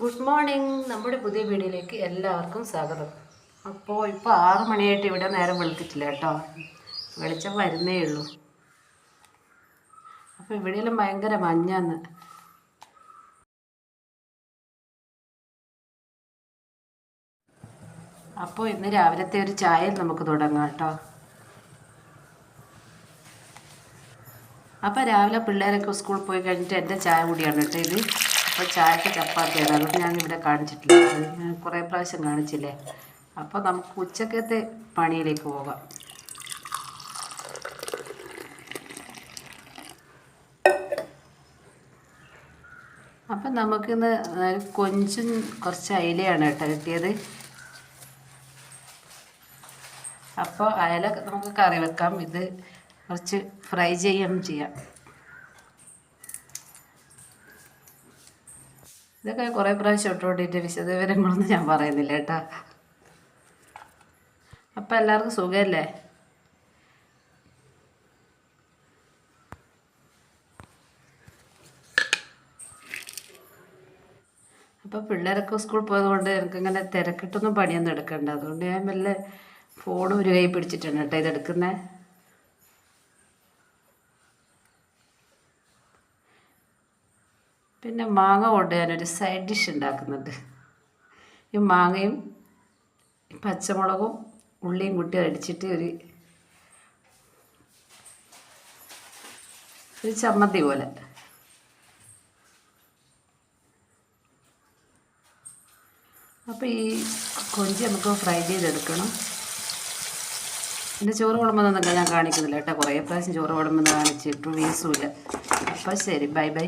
Good morning. നമ്മുടെ പുതിയ വീഡിയോയിലേക്ക് എല്ലാവർക്കും സ്വാഗതം. അപ്പോൾ ഇപ്പോൾ ആറ് മണിയായിട്ട് ഇവിടെ നേരം വെളുത്തിട്ടില്ല കേട്ടോ. വെളിച്ചം വരുന്നേ ഉള്ളൂ. അപ്പോൾ ഇവിടെയെല്ലാം ഭയങ്കര മഞ്ഞാന്ന്. അപ്പോൾ ഇന്ന് രാവിലത്തെ ഒരു ചായ നമുക്ക് തുടങ്ങാം കേട്ടോ. അപ്പോൾ രാവിലെ പിള്ളേരൊക്കെ സ്കൂളിൽ പോയി കഴിഞ്ഞിട്ട് എന്റെ ചായ കൂടിയാണ് കേട്ടോ ഇത്. അപ്പോൾ ചായക്ക് ചപ്പാത്തിയാണ് അതുകൊണ്ട് ഞാൻ ഇവിടെ കാണിച്ചിട്ടില്ല ഞാൻ കുറേ പ്രാവശ്യം കാണിച്ചില്ലേ? അപ്പോൾ നമുക്ക് ഉച്ചക്കത്തെ പണിയിലേക്ക് പോകാം. അപ്പം നമുക്കിന്ന് കൊഞ്ചും കുറച്ച് അയിലയാണ് കേട്ടോ കിട്ടിയത്. അപ്പോൾ അയല നമുക്ക് കറി വെക്കാം. ഇത് കുറച്ച് ഫ്രൈ ചെയ്യുകയും ചെയ്യാം. ഇതൊക്കെ കുറേ പ്രാവശ്യം ഇട്ടുകൊണ്ടിട്ട് വിശദവിവരങ്ങളൊന്നും ഞാൻ പറയുന്നില്ല കേട്ടാ. അപ്പം എല്ലാവർക്കും സുഖമല്ലേ അപ്പോൾ പിള്ളേരൊക്കെ സ്കൂളിൽ പോയതുകൊണ്ട് എനിക്കിങ്ങനെ തിരക്കിട്ടൊന്നും പണിയൊന്നും എടുക്കണ്ട. അതുകൊണ്ട് ഞാൻ വല്ല ഫോൺ ഒരു കൈ പിടിച്ചിട്ടുണ്ട് കേട്ടോ ഇതെടുക്കുന്നത് പിന്നെ മാങ്ങ കൊണ്ട് ഞാനൊരു സൈഡ് ഡിഷ് ഉണ്ടാക്കുന്നുണ്ട്. ഈ മാങ്ങയും പച്ചമുളകും ഉള്ളിയും കൂട്ടി അടിച്ചിട്ട് ഒരു ഒരു ചമ്മന്തി പോലെ. അപ്പോൾ ഈ കൊഞ്ചി നമുക്ക് ഫ്രൈ ചെയ്തെടുക്കണം. എന്റെ ചോറ് വിളമ്പെന്നൊക്കെ ഞാൻ കാണിക്കുന്നില്ല കേട്ടോ കുറേ പ്രാവശ്യം ചോറ് വിളമ്പെന്ന് കാണിച്ചിട്ട് വീസുമില്ല അപ്പോൾ ശരി ബൈ ബൈ